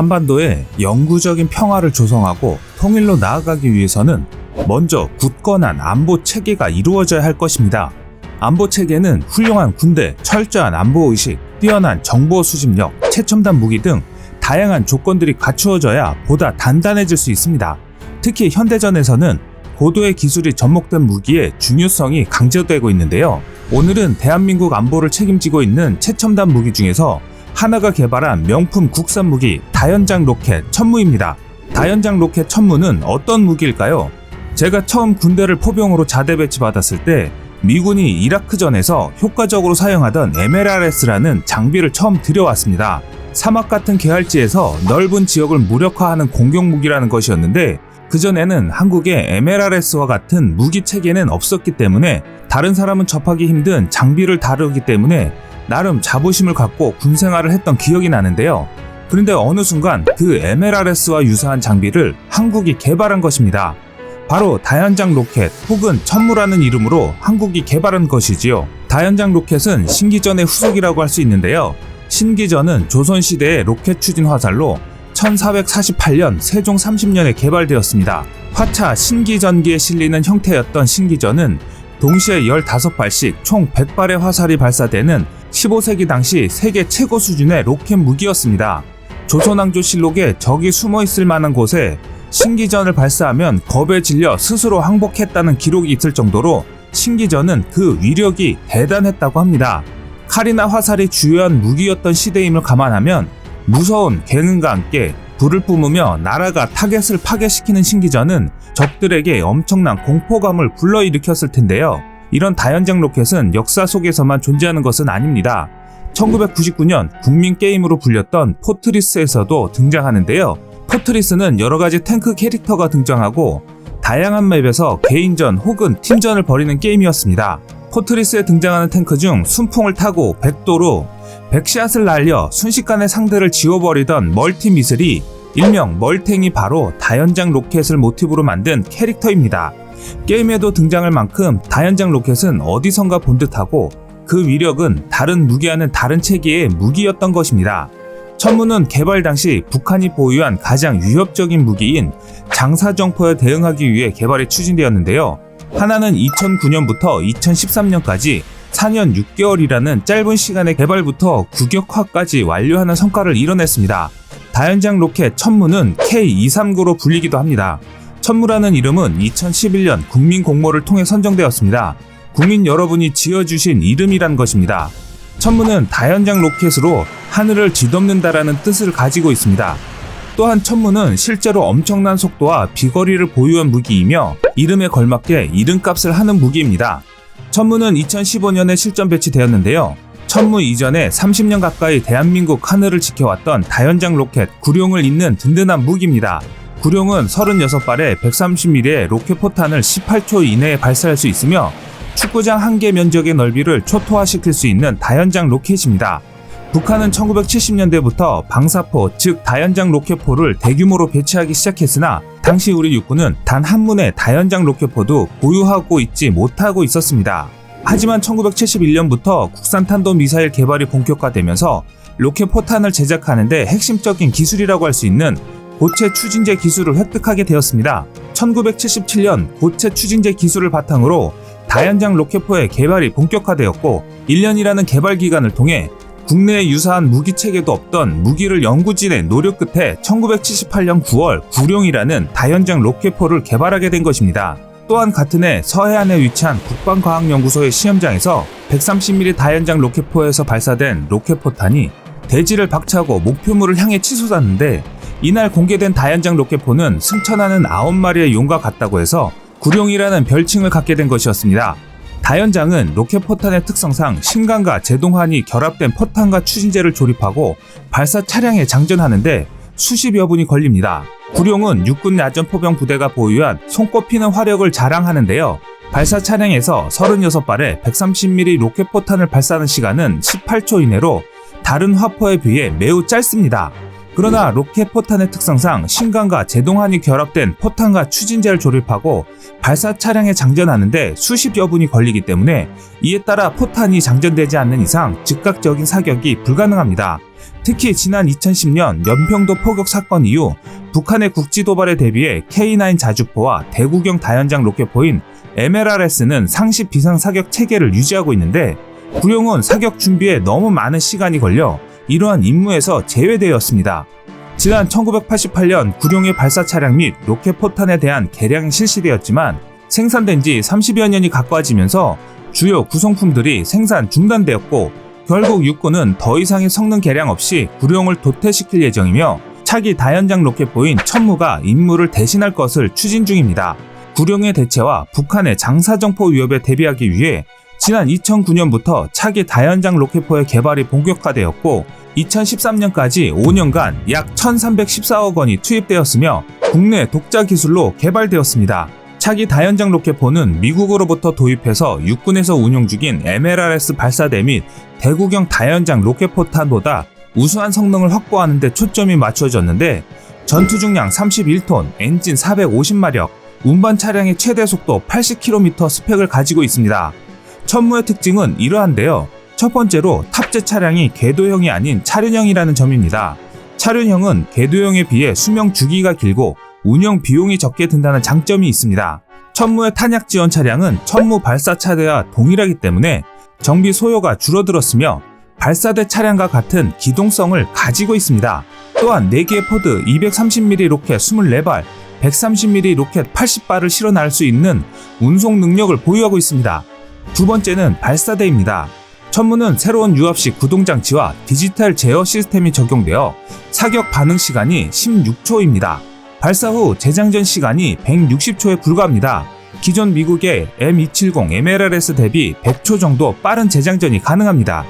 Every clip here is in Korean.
한반도에 영구적인 평화를 조성하고 통일로 나아가기 위해서는 먼저 굳건한 안보 체계가 이루어져야 할 것입니다. 안보 체계는 훌륭한 군대, 철저한 안보 의식, 뛰어난 정보 수집력, 최첨단 무기 등 다양한 조건들이 갖추어져야 보다 단단해질 수 있습니다. 특히 현대전에서는 고도의 기술이 접목된 무기의 중요성이 강조되고 있는데요. 오늘은 대한민국 안보를 책임지고 있는 최첨단 무기 중에서 하나가 개발한 명품 국산 무기 다연장 로켓 천무입니다. 다연장 로켓 천무는 어떤 무기일까요? 제가 처음 군대를 포병으로 자대 배치받았을 때 미군이 이라크전에서 효과적으로 사용하던 MLRS라는 장비를 처음 들여왔습니다. 사막 같은 개활지에서 넓은 지역을 무력화하는 공격 무기라는 것이었는데 그전에는 한국에 MLRS와 같은 무기 체계는 없었기 때문에 다른 사람은 접하기 힘든 장비를 다루기 때문에 나름 자부심을 갖고 군 생활을 했던 기억이 나는데요. 그런데 어느 순간 그 MLRS와 유사한 장비를 한국이 개발한 것입니다. 바로 다연장 로켓 혹은 천무라는 이름으로 한국이 개발한 것이지요. 다연장 로켓은 신기전의 후속이라고 할 수 있는데요. 신기전은 조선시대의 로켓 추진 화살로 1448년 세종 30년에 개발되었습니다. 화차 신기전기에 실리는 형태였던 신기전은 동시에 15발씩 총 100발의 화살이 발사되는 15세기 당시 세계 최고 수준의 로켓 무기였습니다. 조선왕조 실록에 적이 숨어 있을 만한 곳에 신기전을 발사하면 겁에 질려 스스로 항복했다는 기록이 있을 정도로 신기전은 그 위력이 대단했다고 합니다. 칼이나 화살이 주요한 무기였던 시대임을 감안하면 무서운 개능과 함께 불을 뿜으며 나라가 타겟을 파괴시키는 신기전은 적들에게 엄청난 공포감을 불러일으켰을 텐데요. 이런 다연장 로켓은 역사 속에서만 존재하는 것은 아닙니다. 1999년 국민 게임으로 불렸던 포트리스에서도 등장하는데요. 포트리스는 여러 가지 탱크 캐릭터가 등장하고 다양한 맵에서 개인전 혹은 팀전을 벌이는 게임이었습니다. 포트리스에 등장하는 탱크 중 순풍을 타고 백도로 백샷을 날려 순식간에 상대를 지워버리던 멀티 미슬이 일명 멀탱이 바로 다연장 로켓을 모티브로 만든 캐릭터입니다. 게임에도 등장할 만큼 다연장 로켓은 어디선가 본 듯하고 그 위력은 다른 무기와는 다른 체계의 무기였던 것입니다. 천무는 개발 당시 북한이 보유한 가장 위협적인 무기인 장사정포에 대응하기 위해 개발이 추진되었는데요. 하나는 2009년부터 2013년까지 4년 6개월이라는 짧은 시간의 개발부터 구격화까지 완료하는 성과를 이뤄냈습니다. 다연장 로켓 천무는 K239로 불리기도 합니다. 천무라는 이름은 2011년 국민 공모를 통해 선정되었습니다. 국민 여러분이 지어주신 이름이란 것입니다. 천무는 다연장 로켓으로 하늘을 뒤덮는다라는 뜻을 가지고 있습니다. 또한 천무는 실제로 엄청난 속도와 비거리를 보유한 무기이며 이름에 걸맞게 이름값을 하는 무기입니다. 천무는 2015년에 실전 배치되었는데요. 천무 이전에 30년 가까이 대한민국 하늘을 지켜왔던 다연장 로켓 구룡을 잇는 든든한 무기입니다. 구룡은 36발에 130mm의 로켓 포탄을 18초 이내에 발사할 수 있으며 축구장 한 개 면적의 넓이를 초토화시킬 수 있는 다연장 로켓입니다. 북한은 1970년대부터 방사포, 즉 다연장 로켓포를 대규모로 배치하기 시작했으나 당시 우리 육군은 단 한 문의 다연장 로켓포도 보유하고 있지 못하고 있었습니다. 하지만 1971년부터 국산 탄도 미사일 개발이 본격화되면서 로켓 포탄을 제작하는데 핵심적인 기술이라고 할 수 있는 고체 추진제 기술을 획득하게 되었습니다. 1977년 고체 추진제 기술을 바탕으로 다연장 로켓포의 개발이 본격화되었고 1년이라는 개발 기간을 통해 국내에 유사한 무기 체계도 없던 무기를 연구진의 노력 끝에 1978년 9월 구룡이라는 다연장 로켓포를 개발하게 된 것입니다. 또한 같은 해 서해안에 위치한 국방과학연구소의 시험장에서 130mm 다연장 로켓포에서 발사된 로켓포탄이 대지를 박차고 목표물을 향해 치솟았는데 이날 공개된 다연장 로켓포는 승천하는 9마리의 용과 같다고 해서 구룡이라는 별칭을 갖게 된 것이었습니다. 다연장은 로켓 포탄의 특성상 신관과 제동환이 결합된 포탄과 추진제를 조립하고 발사 차량에 장전하는데 수십여 분이 걸립니다. 구룡은 육군 야전 포병 부대가 보유한 손꼽히는 화력을 자랑하는데요. 발사 차량에서 36발의 130mm 로켓 포탄을 발사하는 시간은 18초 이내로 다른 화포에 비해 매우 짧습니다. 그러나 로켓 포탄의 특성상 신관과 제동환이 결합된 포탄과 추진제를 조립하고 발사 차량에 장전하는데 수십 여 분이 걸리기 때문에 이에 따라 포탄이 장전되지 않는 이상 즉각적인 사격이 불가능합니다. 특히 지난 2010년 연평도 포격 사건 이후 북한의 국지 도발에 대비해 K9 자주포와 대구경 다연장 로켓포인 MLRS는 상시 비상 사격 체계를 유지하고 있는데 구룡은 사격 준비에 너무 많은 시간이 걸려 이러한 임무에서 제외되었습니다. 지난 1988년 구룡의 발사 차량 및 로켓 포탄에 대한 개량이 실시되었지만 생산된 지 30여 년이 가까워지면서 주요 구성품들이 생산 중단되었고 결국 육군은 더 이상의 성능 개량 없이 구룡을 도태시킬 예정이며 차기 다연장 로켓포인 천무가 임무를 대신할 것을 추진 중입니다. 구룡의 대체와 북한의 장사정포 위협에 대비하기 위해 지난 2009년부터 차기 다연장 로켓포의 개발이 본격화되었고 2013년까지 5년간 약 1,314억 원이 투입되었으며 국내 독자 기술로 개발되었습니다. 차기 다연장 로켓포는 미국으로부터 도입해서 육군에서 운용 중인 MLRS 발사대 및 대구경 다연장 로켓포탄보다 우수한 성능을 확보하는 데 초점이 맞춰졌는데 전투 중량 31톤, 엔진 450마력, 운반 차량의 최대 속도 80km 스펙을 가지고 있습니다. 천무의 특징은 이러한데요. 첫 번째로 탑재 차량이 궤도형이 아닌 차륜형이라는 점입니다. 차륜형은 궤도형에 비해 수명 주기가 길고 운영 비용이 적게 든다는 장점이 있습니다. 천무의 탄약 지원 차량은 천무 발사 차대와 동일하기 때문에 정비 소요가 줄어들었으며 발사대 차량과 같은 기동성을 가지고 있습니다. 또한 4개의 포드 230mm 로켓 24발, 130mm 로켓 80발을 실어 나를 수 있는 운송 능력을 보유하고 있습니다. 두 번째는 발사대입니다. 천무는 새로운 유압식 구동장치와 디지털 제어 시스템이 적용되어 사격 반응 시간이 16초입니다. 발사 후 재장전 시간이 160초에 불과합니다. 기존 미국의 M270 MLRS 대비 100초 정도 빠른 재장전이 가능합니다.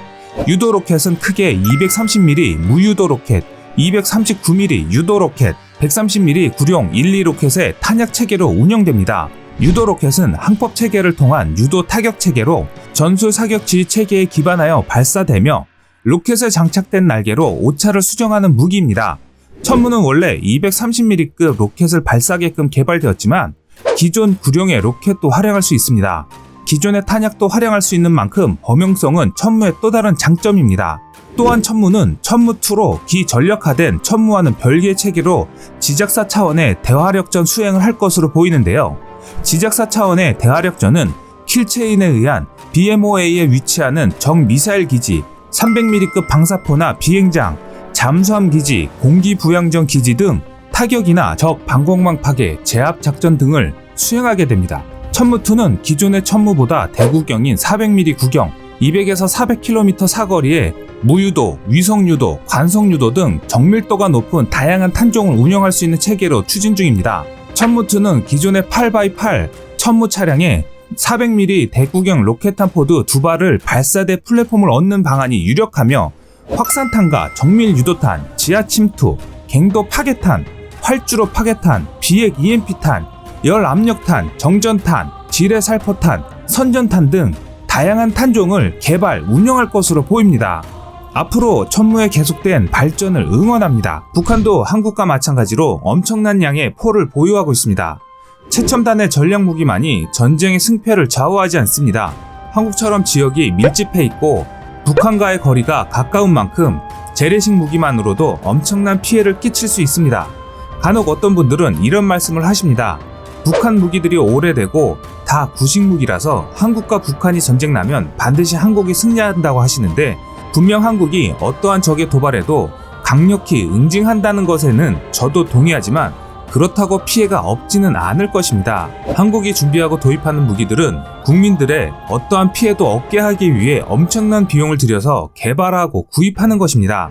유도 로켓은 크게 230mm 무유도 로켓, 239mm 유도 로켓, 130mm 구룡 1, 2 로켓의 탄약 체계로 운영됩니다. 유도 로켓은 항법 체계를 통한 유도 타격 체계로 전술 사격 지휘 체계에 기반하여 발사되며 로켓에 장착된 날개로 오차를 수정하는 무기입니다. 천무는 원래 230mm급 로켓을 발사하게끔 개발되었지만 기존 구룡의 로켓도 활용할 수 있습니다. 기존의 탄약도 활용할 수 있는 만큼 범용성은 천무의 또 다른 장점입니다. 또한 천무는 천무2로 기전력화된 천무와는 별개의 체계로 지작사 차원의 대화력전 수행을 할 것으로 보이는데요. 지작사 차원의 대화력전은 킬체인에 의한 BMOA에 위치하는 정 미사일 기지, 300mm급 방사포나 비행장, 잠수함 기지, 공기 부양전 기지 등 타격이나 적 방공망 파괴, 제압 작전 등을 수행하게 됩니다. 천무2는 기존의 천무보다 대구경인 400mm 구경, 200에서 400km 사거리에 무유도, 위성유도, 관성유도 등 정밀도가 높은 다양한 탄종을 운영할 수 있는 체계로 추진 중입니다. 천무2는 기존의 8x8 천무 차량에 400mm 대구경 로켓탄 포드 두 발을 발사대 플랫폼을 얻는 방안이 유력하며 확산탄과 정밀 유도탄, 지하 침투, 갱도 파괴탄, 활주로 파괴탄, 비핵 EMP탄, 열 압력탄, 정전탄, 지뢰 살포탄, 선전탄 등 다양한 탄종을 개발, 운영할 것으로 보입니다. 앞으로 천무의 계속된 발전을 응원합니다. 북한도 한국과 마찬가지로 엄청난 양의 포를 보유하고 있습니다. 최첨단의 전략 무기만이 전쟁의 승패를 좌우하지 않습니다. 한국처럼 지역이 밀집해 있고 북한과의 거리가 가까운 만큼 재래식 무기만으로도 엄청난 피해를 끼칠 수 있습니다. 간혹 어떤 분들은 이런 말씀을 하십니다. 북한 무기들이 오래되고 다 구식 무기라서 한국과 북한이 전쟁 나면 반드시 한국이 승리한다고 하시는데 분명 한국이 어떠한 적의 도발에도 강력히 응징한다는 것에는 저도 동의하지만 그렇다고 피해가 없지는 않을 것입니다. 한국이 준비하고 도입하는 무기들은 국민들의 어떠한 피해도 없게 하기 위해 엄청난 비용을 들여서 개발하고 구입하는 것입니다.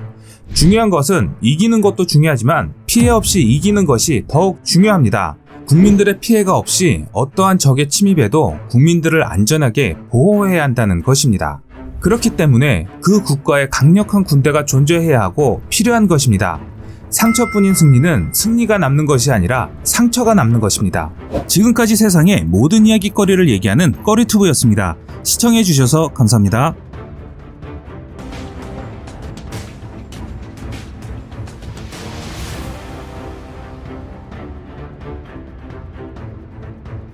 중요한 것은 이기는 것도 중요하지만 피해 없이 이기는 것이 더욱 중요합니다. 국민들의 피해가 없이 어떠한 적의 침입에도 국민들을 안전하게 보호해야 한다는 것입니다. 그렇기 때문에 그 국가에 강력한 군대가 존재해야 하고 필요한 것입니다. 상처뿐인 승리는 승리가 남는 것이 아니라 상처가 남는 것입니다. 지금까지 세상의 모든 이야기거리를 얘기하는 꺼리투브였습니다. 시청해주셔서 감사합니다.